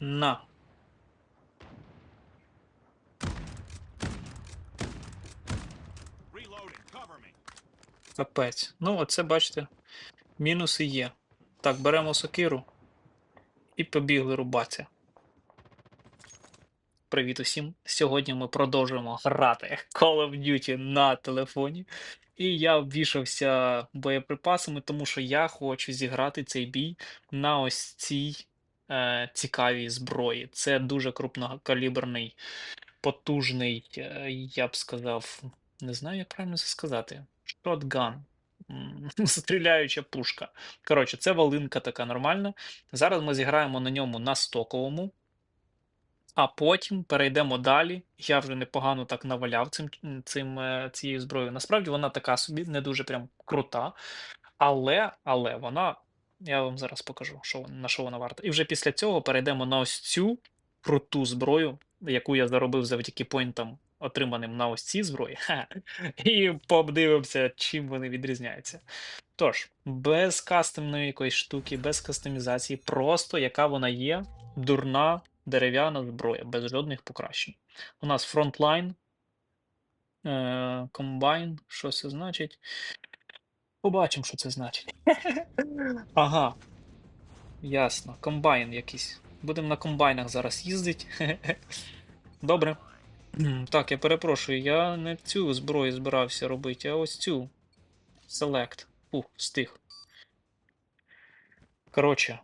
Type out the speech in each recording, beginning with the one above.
На. Капець. Ну, оце, бачите, мінуси є. Так, беремо сокиру і побігли рубатися. Привіт усім! Сьогодні ми продовжуємо грати Call of Duty на телефоні. І я обвішався боєприпасами, тому що я хочу зіграти цей бій на ось цій е, цікавій зброї. Це дуже крупнокаліберний, потужний, е, я б сказав, не знаю, як правильно це сказати. Шотган. Стріляюча пушка. Коротше, це волинка така нормальна. Зараз ми зіграємо на ньому на стоковому, а потім перейдемо далі. Я вже непогано так наваляв цим, цим, е, цією зброєю. Насправді вона така собі, не дуже прям крута. Але, але вона. Я вам зараз покажу, що, на що вона варта. І вже після цього перейдемо на ось цю круту зброю, яку я заробив завдяки поінтам, отриманим на ось цій зброї. Ха. І подивимося, чим вони відрізняються. Тож, без кастомної якоїсь штуки, без кастомізації, просто яка вона є, дурна дерев'яна зброя, без жодних покращень. У нас фронтлайн, е, комбайн, що це значить? Побачимо, що це значить. Ага. Ясно. Комбайн якийсь. Будемо на комбайнах зараз їздити. Добре. Так, я перепрошую, я не цю зброю збирався робити, а ось цю. Select. Фух, встиг. Коротше,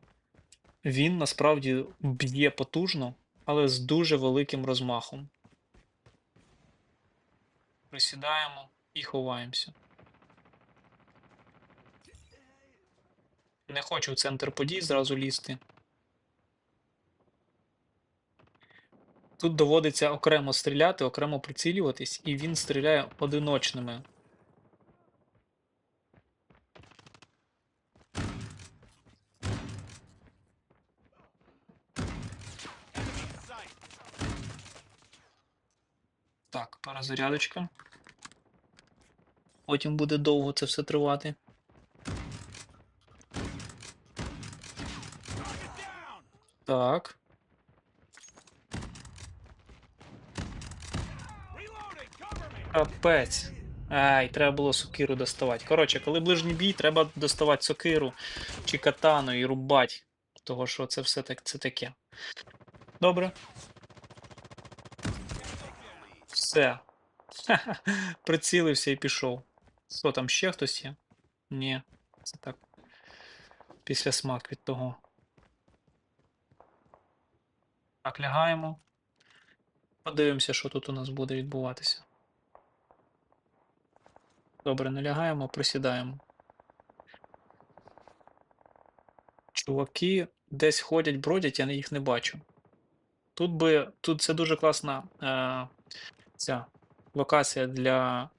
він насправді б'є потужно, але з дуже великим розмахом. Присідаємо і ховаємося. Не хочу в центр подій зразу лізти. Тут доводиться окремо стріляти, окремо прицілюватись, і він стріляє одиночними. Так, перезарядочка. Потім буде довго це все тривати. Target down. Так. Капець. Ай, треба було сокиру доставати. Коротше, коли ближній бій, треба доставати сокиру чи катану і рубати. Того що це все так, це таке. Добре. Все. Прицілився і пішов. Що там ще хтось є? Ні. Це так. Після смак від того. Так, лягаємо. Подивимося, що тут у нас буде відбуватися. Добре, не лягаємо, присідаємо. Чуваки десь ходять, бродять, я їх не бачу. Тут би. Тут це дуже класна е, ця локація для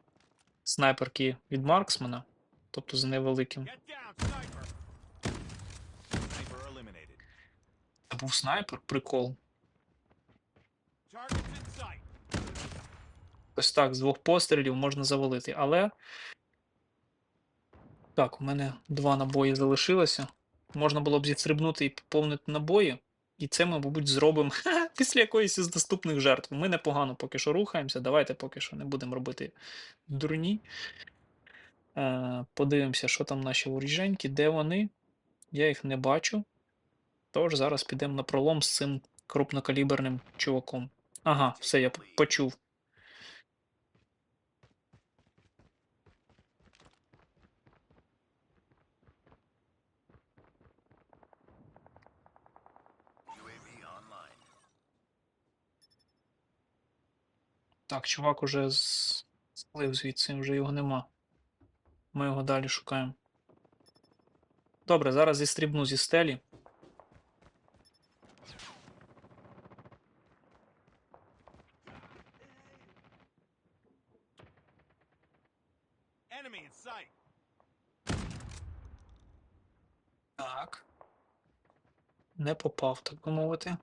снайперки від Марксмана, тобто з невеликим. Це був снайпер, прикол. Targets in sight. Ось так, з двох пострілів можна завалити, але. Так, у мене два набої залишилося. Можна було б зістрибнути і поповнити набої. І це ми, мабуть, зробимо після якоїсь із наступних жертв. Ми непогано поки що рухаємося. Давайте поки що не будемо робити дурні. Е, подивимося, що там наші воріженьки, де вони. Я їх не бачу. Тож зараз підемо на пролом з цим крупнокаліберним чуваком. Ага, все, я почув. Так, чувак уже з- сплив звідси, вже його нема. Ми його далі шукаємо. Добре, зараз зістрібну зі стелі. Так. Не попав, так би мовити.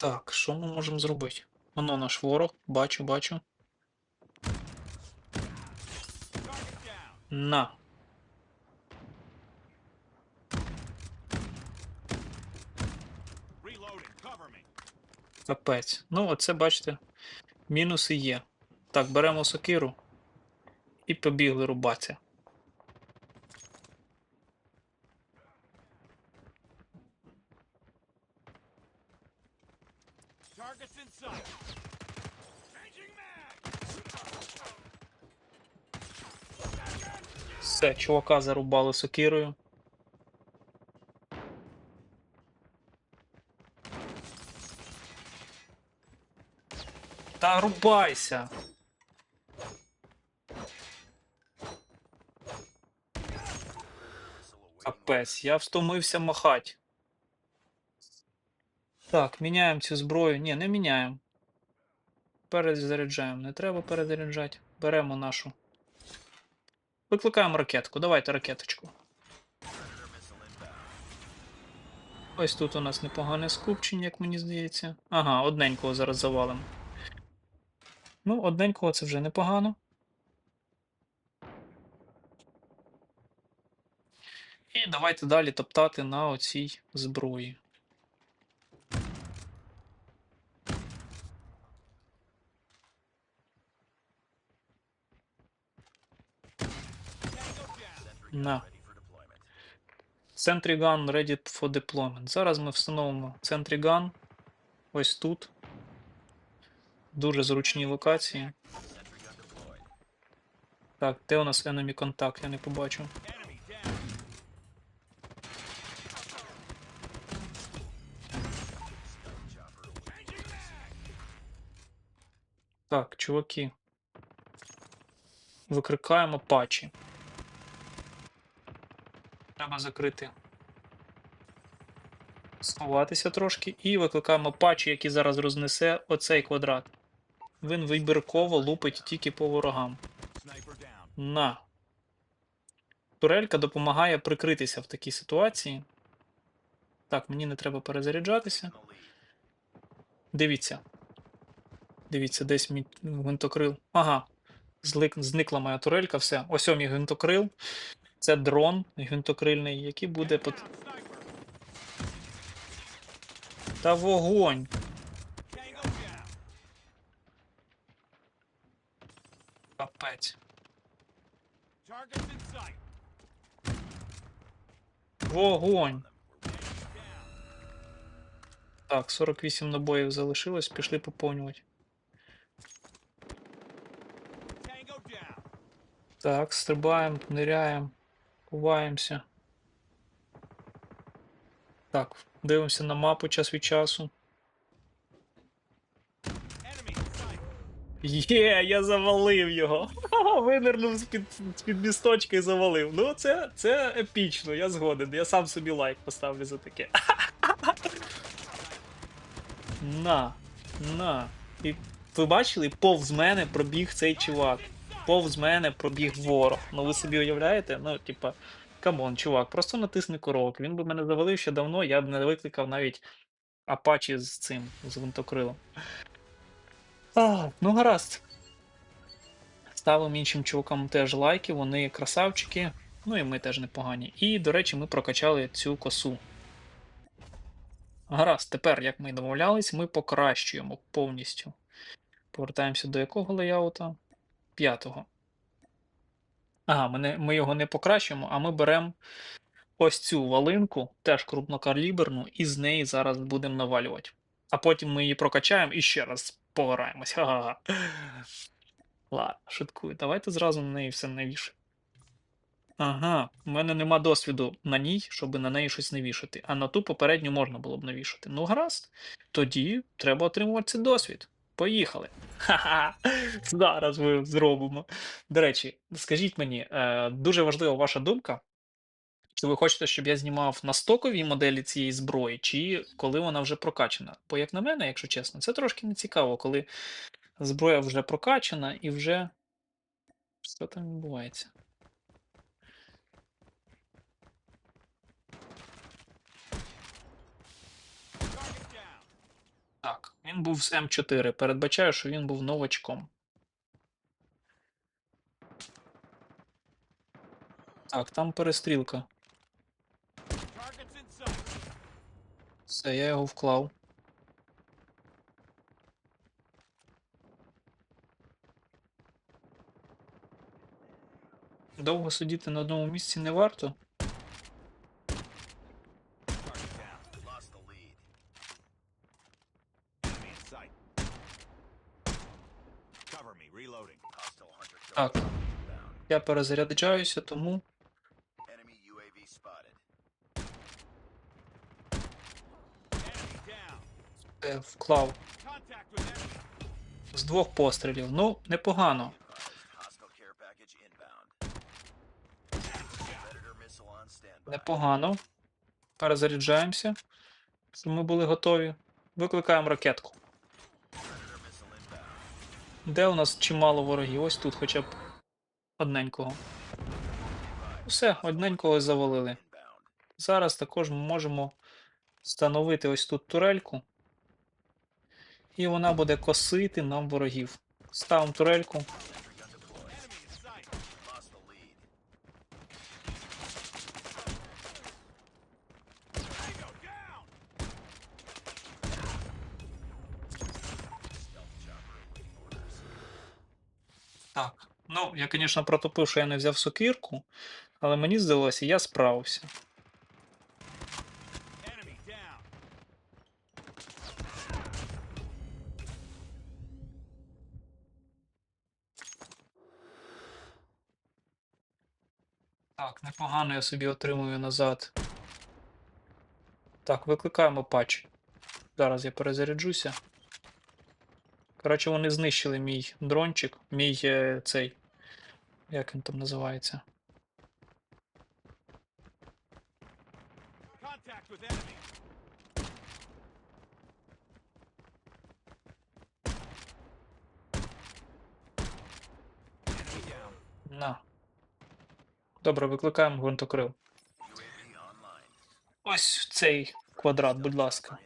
Так, що ми можемо зробити? Воно наш ворог, бачу, бачу. На. Капець. Ну, оце, бачите, мінуси є. Так, беремо сокиру і побігли рубатися. Все, чувака зарубали сокирою. Та рубайся! Капець, я встомився махать. Так, міняємо цю зброю. Ні, не міняємо. Перезаряджаємо. Не треба перезаряджати. Беремо нашу. Викликаємо ракетку. Давайте ракеточку. Ось тут у нас непогане скупчення, як мені здається. Ага, одненького зараз завалимо. Ну, одненького це вже непогано. І давайте далі топтати на оцій зброї. На. Sentry Gun ready for deployment. Зараз ми встановимо Sentry Gun ось тут. Дуже зручні локації. Так, де у нас enemy contact? Я не побачу. Так, чуваки. Викрикаємо патчі. Треба закрити. Сховатися трошки і викликаємо патчі, які зараз рознесе оцей квадрат. Він вибірково лупить тільки по ворогам. На. Турелька допомагає прикритися в такій ситуації. Так, мені не треба перезаряджатися. Дивіться. Дивіться, десь мій гвинтокрил. Ага. Зникла моя турелька, все. Ось мій гвинтокрил. Це дрон гвинтокрильний, який буде пот... Та вогонь! Капець. Вогонь! Так, 48 набоїв залишилось, пішли поповнювати. Так, стрибаємо, ниряємо, ховаємося. Так, дивимося на мапу час від часу. Є, я завалив його. Винирнув з-під, з-під місточка і завалив. Ну, це, це епічно, я згоден. Я сам собі лайк поставлю за таке. На, на. І ви бачили, повз мене пробіг цей чувак. Повз мене пробіг ворог. Ну ви собі уявляєте? Ну, типа, камон, чувак, просто натисни курок. Він би мене завалив ще давно, я б не викликав навіть Апачі з цим, з гвинтокрилом. Ну гаразд. Ставимо іншим чувакам теж лайки, вони красавчики, ну і ми теж непогані. І, до речі, ми прокачали цю косу. Гаразд, тепер, як ми і домовлялись, ми покращуємо повністю. Повертаємося до якого леяута? П'ятого. Ага, ми, не, ми його не покращуємо, а ми беремо ось цю валинку, теж крупнокаліберну, і з неї зараз будемо навалювати. А потім ми її прокачаємо і ще раз пограємось. Ха-ха-ха. Ладно, шуткую. Давайте зразу на неї все навішати. Ага, у мене нема досвіду на ній, щоб на неї щось навішати. А на ту попередню можна було б навішати. Ну, гаразд. Тоді треба отримувати цей досвід. Поїхали. Ха-ха. Зараз ми зробимо. До речі, скажіть мені, е, дуже важлива ваша думка. Чи ви хочете, щоб я знімав на стоковій моделі цієї зброї, чи коли вона вже прокачана? Бо, як на мене, якщо чесно, це трошки не цікаво, коли зброя вже прокачана і вже. Що там відбувається? Він був з М4. Передбачаю, що він був новачком. Так, там перестрілка. Все, я його вклав. Довго сидіти на одному місці не варто. Так, я перезаряджаюся, тому е, вклав з двох пострілів. Ну, непогано. Непогано. Перезаряджаємося. Щоб ми були готові. Викликаємо ракетку. Де у нас чимало ворогів? Ось тут хоча б одненького. Все, одненького завалили. Зараз також ми можемо встановити ось тут турельку. І вона буде косити нам ворогів. Ставимо турельку. Sentry gun deployed. Enemy in sight. Lost the lead. Tango down. Stealth chopper awaiting orders. Так. Ну, я, звісно, протопив, що я не взяв сокирку, але мені здалося, я справився. Так, непогано я собі отримую назад. Так, викликаємо патч. Зараз я перезаряджуся. Коротше, вони знищили мій дрончик, мій е, цей. Як він там називається? На. Добре, викликаємо гвинтокрил. Ось в цей квадрат, будь ласка.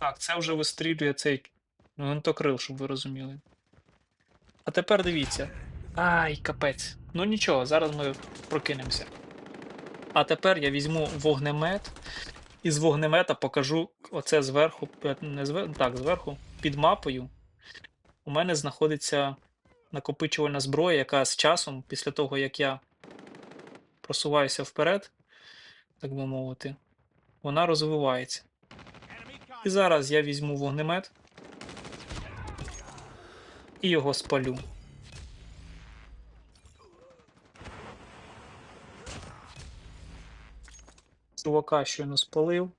Так, це вже вистрілює цей гвинтокрил, щоб ви розуміли. А тепер дивіться. Ай, капець. Ну нічого, зараз ми прокинемося. А тепер я візьму вогнемет і з вогнемета покажу оце зверху, е, не звер... так, зверху, під мапою. У мене знаходиться накопичувальна зброя, яка з часом, після того, як я просуваюся вперед, так би мовити, вона розвивається. І зараз я візьму вогнемет і його спалю. Чувака щойно спалив.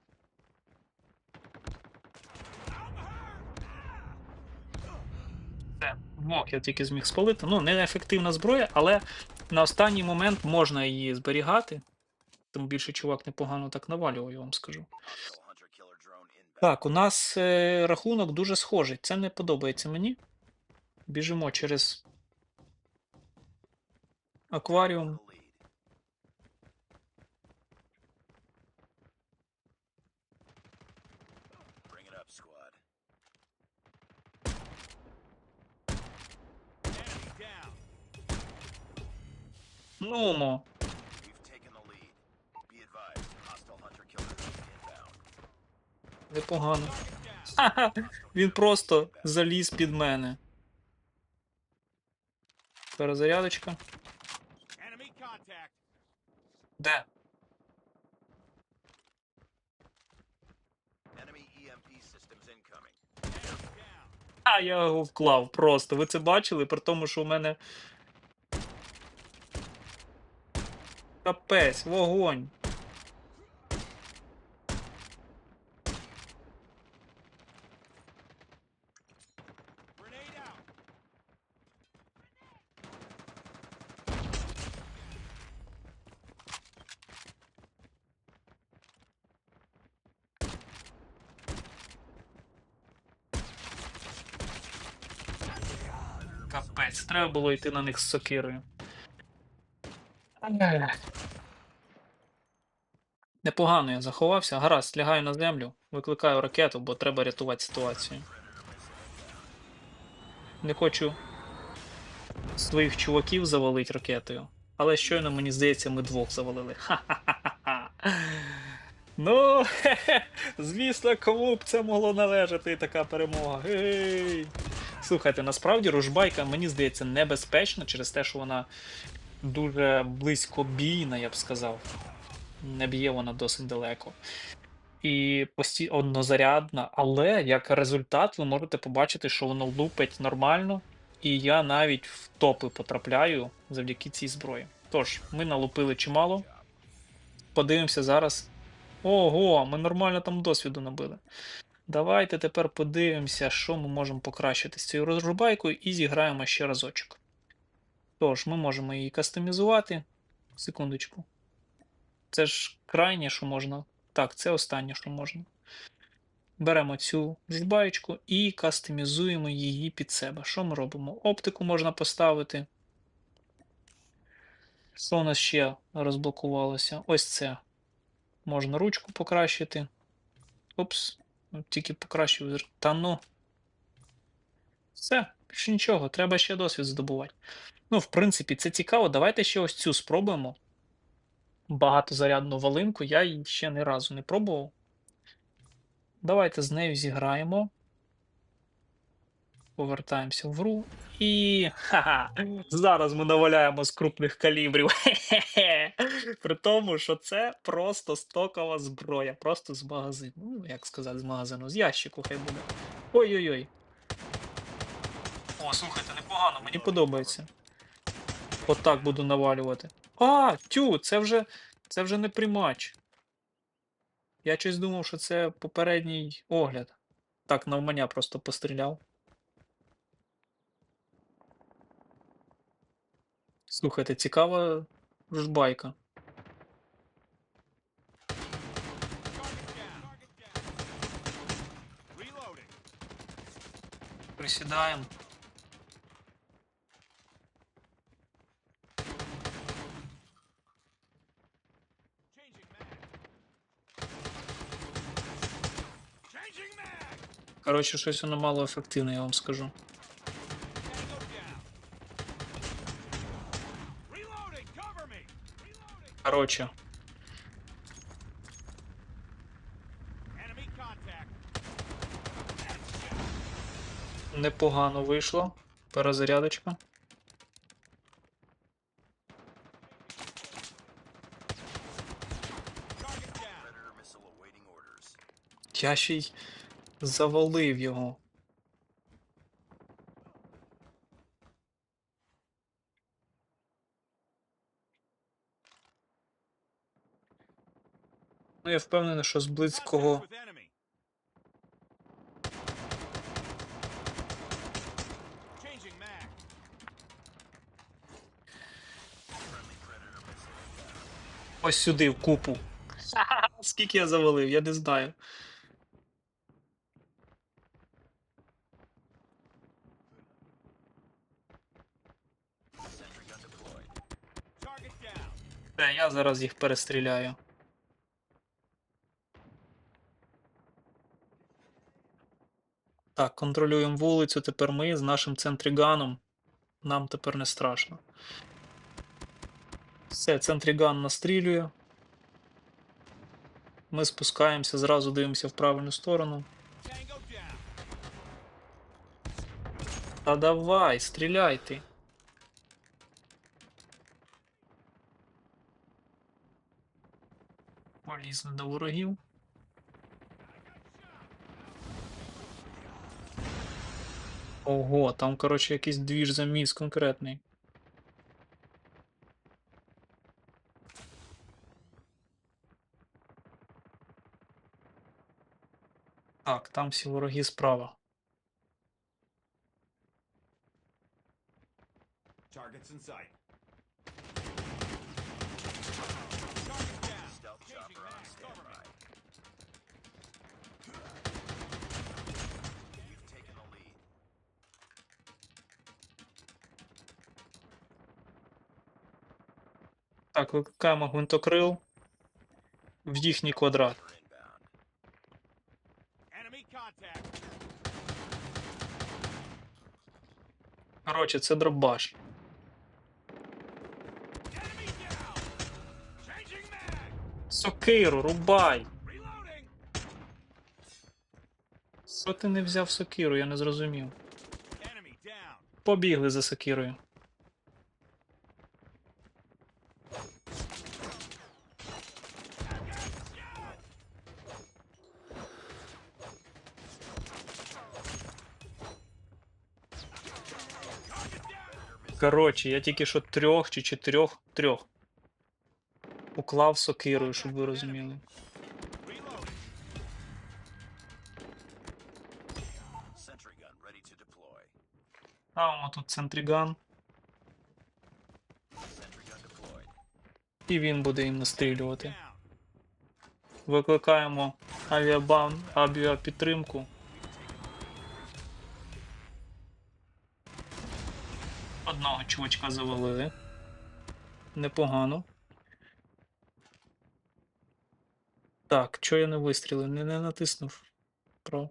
Двох я тільки зміг спалити. Ну, не ефективна зброя, але на останній момент можна її зберігати. Тим більше чувак непогано так навалював, я вам скажу. Так, у нас е, рахунок дуже схожий. Це не подобається мені. Біжимо через акваріум. Down. Ну Непогано. Ха-ха, Він просто заліз під мене. Перезарядочка. Де? Down. А, я його вклав просто. Ви це бачили? При тому, що у мене. Капець, вогонь. Grenade out. Капець, треба було йти на них з сокирою. Непогано я заховався. Гаразд, лягаю на землю, викликаю ракету, бо треба рятувати ситуацію. Не хочу своїх чуваків завалити ракетою. Але щойно, мені здається, ми двох завалили. Ха-ха-ха-ха. Ну, хе-хе, звісно, кому б це могло належати така перемога. Гей. Слухайте, насправді ружбайка, мені здається, небезпечна через те, що вона дуже близько бійна, я б сказав. Не б'є вона досить далеко. І пості... однозарядна, але як результат ви можете побачити, що воно лупить нормально, і я навіть в топи потрапляю завдяки цій зброї. Тож, ми налупили чимало. Подивимося зараз. Ого, ми нормально там досвіду набили. Давайте тепер подивимося, що ми можемо покращити з цією розрубайкою, і зіграємо ще разочок. Тож, ми можемо її кастомізувати. Секундочку. Це ж крайнє, що можна. Так, це останнє, що можна. Беремо цю жбаєчку і кастомізуємо її під себе. Що ми робимо? Оптику можна поставити. Що у нас ще розблокувалося? Ось це. Можна ручку покращити. Опс. Тільки покращив. Та ну. Все, більше нічого, треба ще досвід здобувати. Ну, в принципі, це цікаво. Давайте ще ось цю спробуємо. Багатозарядну волинку. Я її ще ні разу не пробував. Давайте з нею зіграємо. Повертаємося в гру. І. Ха-ха! Зараз ми наваляємо з крупних калібрів. Хе-хе-хе. При тому, що це просто стокова зброя, просто з магазину. Ну, як сказати, з магазину, з ящику хай буде. Ой-ой-ой. О, слухайте, непогано, мені подобається. Отак буду навалювати. А, тю, це вже. Це вже не примач. Я щось думав, що це попередній огляд. Так, навмання просто постріляв. Слухайте, цікава жбайка. Target down. Target down. Reloading. Присідаємо. Changing mag. Changing mag. Коротше, щось воно мало ефективне, я вам скажу. Contact. непогано вийшло. Перезарядочка. Я ще й завалив його. Я впевнений, що з близького. Ось сюди, в купу. Скільки я завалив, я не знаю. Та я зараз їх перестріляю. Так, контролюємо вулицю. Тепер ми з нашим центріганом. Нам тепер не страшно. Все, центріган настрілює. Ми спускаємося, зразу дивимося в правильну сторону. Та давай, стріляй ти. Полізли до ворогів. Ого, там, коротше, якийсь двіж заміс конкретний. Так, там всі вороги справа. Targets in sight. Target down. Stealth Changing chopper on mag. Cover me. standby. Так, викликаємо гвинтокрил в їхній квадрат. Коротше, це дробаш. Сокиру, рубай! Що ти не взяв сокиру, я не зрозумів. Побігли за сокирою. Коротше, я тільки що трьох чи чотирьох трьох. Уклав сокирою, щоб ви розуміли. Deploy. Ставимо тут deployed. і він буде їм настрілювати. Викликаємо авіабан, авіапідтримку. Чувачка завалили. Непогано. Так, чого я не вистрілив? Не, не натиснув. Про.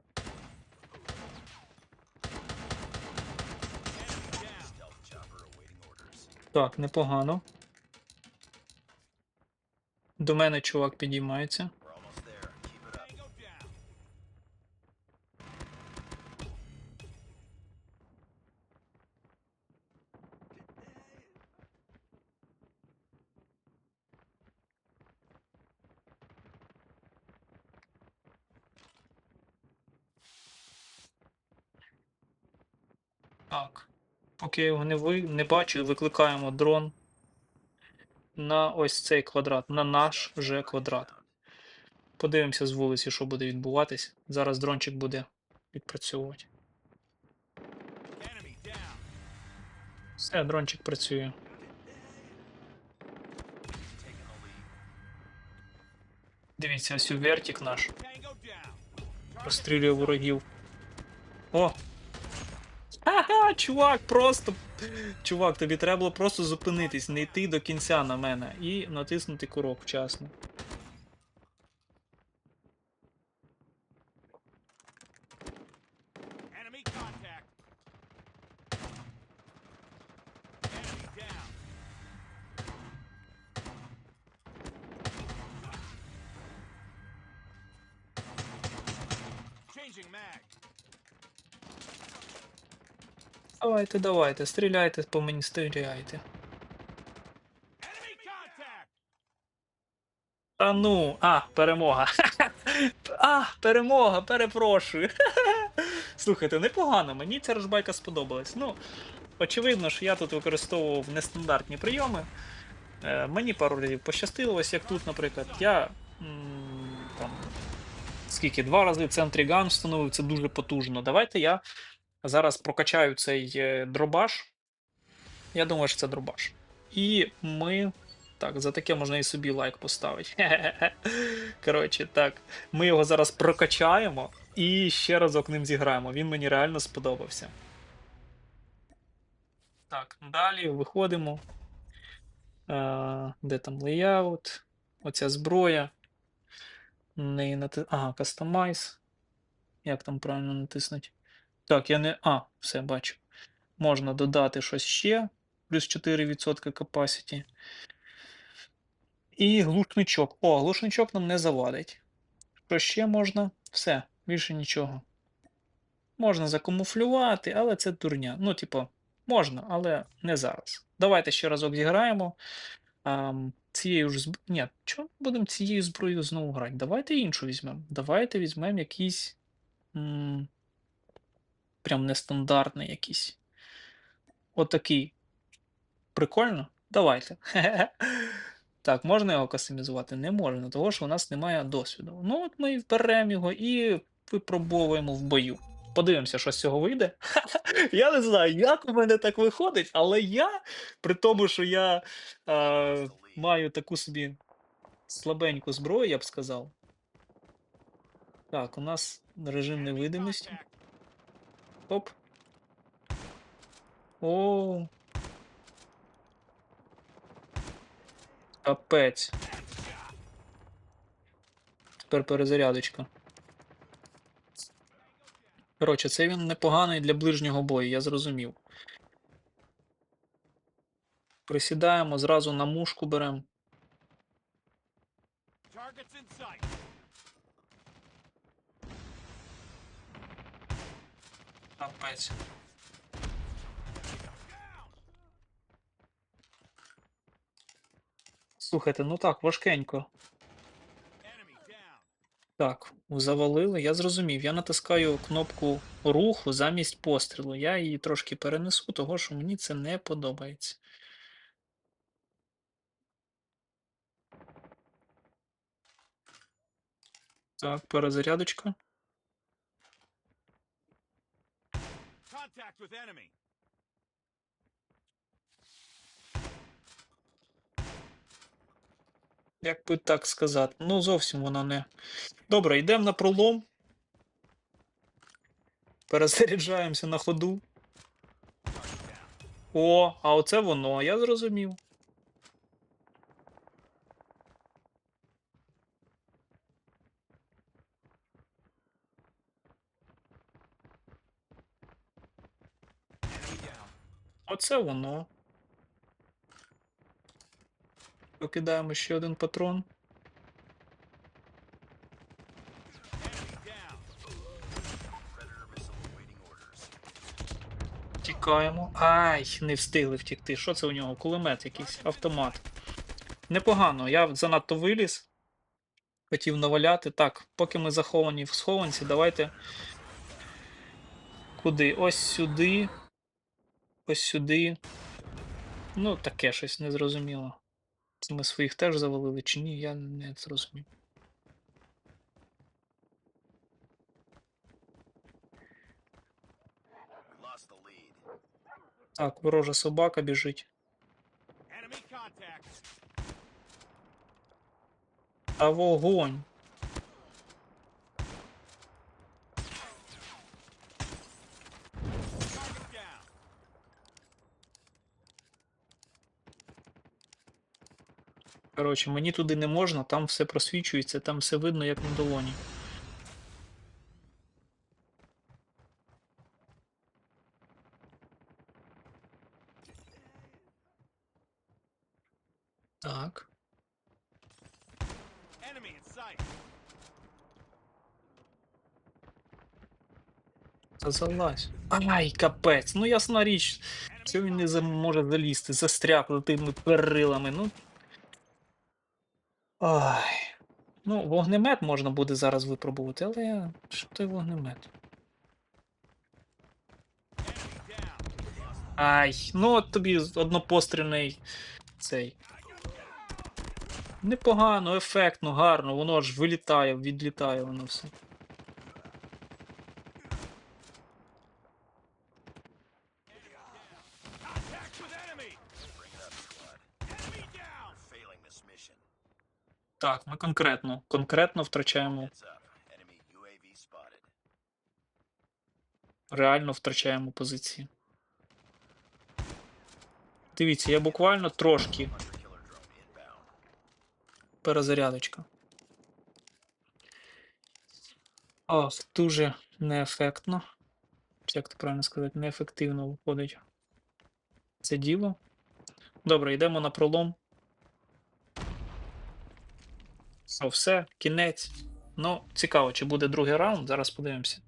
Так, непогано. До мене чувак підіймається. Так. Поки я його не, ви... не бачу, викликаємо дрон на ось цей квадрат, на наш вже квадрат. Подивимося з вулиці, що буде відбуватись. Зараз дрончик буде відпрацьовувати. Все, дрончик працює. Дивіться, ось у вертик наш розстрілює ворогів. О! Чувак, просто. Чувак, тобі треба було просто зупинитись, не йти до кінця на мене і натиснути курок вчасно. Давайте, давайте, стріляйте по мені, стріляйте. Та ну, а, перемога. а, перемога, перепрошую. Слухайте, непогано, мені ця розбайка сподобалась. Ну, очевидно, що я тут використовував нестандартні прийоми. Е, мені пару разів пощастило, ось як тут, наприклад, я там, скільки, два рази в центрі ган встановив, це дуже потужно. Давайте я зараз прокачаю цей е, дробаш. Я думаю, що це дробаш. І ми так, за таке можна і собі лайк поставити. Коротше, так. Ми його зараз прокачаємо і ще разок ним зіграємо. Він мені реально сподобався. Так, далі виходимо. А, де там леяут? Оця зброя. Не нати... Ага, Customize. Як там правильно натиснути? Так, я не. А, все бачу. Можна додати щось ще. Плюс 4% capacity. І глушничок. О, глушничок нам не завадить. Що ще можна? Все, більше нічого. Можна закамуфлювати, але це дурня. Ну, типу, можна, але не зараз. Давайте ще разок зіграємо. Ам, цією ж зб... Ні, чого будемо цією зброєю знову грати? Давайте іншу візьмемо. Давайте візьмемо якийсь. Прям нестандартний якийсь. Отакий. Прикольно? Давайте. Так, можна його кастомізувати? Не можна, тому що у нас немає досвіду. Ну, от ми беремо його і випробовуємо в бою. Подивимося, що з цього вийде. Я не знаю, як у мене так виходить, але я, при тому, що я е, маю таку собі слабеньку зброю, я б сказав. Так, у нас режим невидимості. Оп. О. Капець. Тепер перезарядочка. Коротше, це він непоганий для ближнього бою, я зрозумів. Присідаємо, зразу на мушку беремо. Targets in sight. Капець. Слухайте, ну так, важкенько. Так, завалили, я зрозумів. Я натискаю кнопку руху замість пострілу. Я її трошки перенесу, того що мені це не подобається. Так, перезарядочка. Contact with enemy. Як би так сказати. Ну, зовсім вона не. Добре, йдемо на пролом. Перезаряджаємося на ходу. О, а оце воно, я зрозумів. Оце воно. Покидаємо ще один патрон. Тікаємо. Ай, не встигли втікти. Що це у нього? Кулемет якийсь, автомат. Непогано, я занадто виліз. Хотів наваляти. Так, поки ми заховані в схованці, давайте. Куди? Ось сюди. Ось сюди. Ну, таке щось незрозуміло. Це ми своїх теж завалили чи ні, я не зрозумів. Так, ворожа собака біжить. А вогонь. Target down. Коротше, мені туди не можна, там все просвічується, там все видно, як на долоні. Так. Та залазь. Ай, капець. Ну ясна річ. Що він не може залізти? Застряг тими перилами. Ну. Ай. Ну, вогнемет можна буде зараз випробувати, але що той вогнемет? Ай, ну от тобі однопострільний цей. Непогано, ефектно, гарно, воно ж вилітає, відлітає воно все. Contact with enemy. Bring it up, squad. Enemy down. Failing this mission. Так, ми конкретно, конкретно втрачаємо, реально втрачаємо позиції. Дивіться, я буквально трошки перезарядочка. Ох, дуже неефектно. Як то правильно сказати, неефективно виходить. Це діло. Добре, йдемо на пролом. О, все, кінець. Ну, цікаво, чи буде другий раунд, зараз подивимося.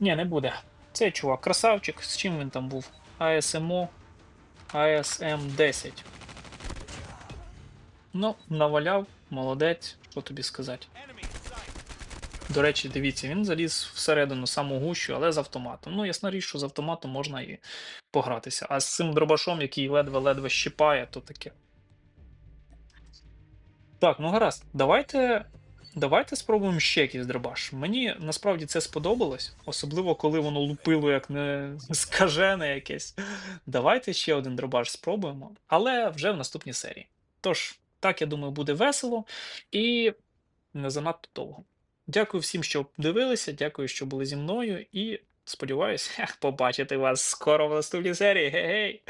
Ні, не буде. Цей чувак, красавчик, з чим він там був? ASMO, ASM 10. Ну, наваляв, молодець, що тобі сказати. До речі, дивіться, він заліз всередину саму гущу, але з автоматом. Ну, ясна річ, що з автоматом можна і погратися. А з цим дробашом, який ледве-ледве щипає, то таке. Так, ну гаразд, давайте. Давайте спробуємо ще якийсь дробаш. Мені насправді це сподобалось, особливо коли воно лупило як не скажене якесь. Давайте ще один дробаш спробуємо, але вже в наступній серії. Тож, так, я думаю, буде весело і не занадто довго. Дякую всім, що дивилися, дякую, що були зі мною, і сподіваюся, побачити вас скоро в наступній серії. Гей-гей!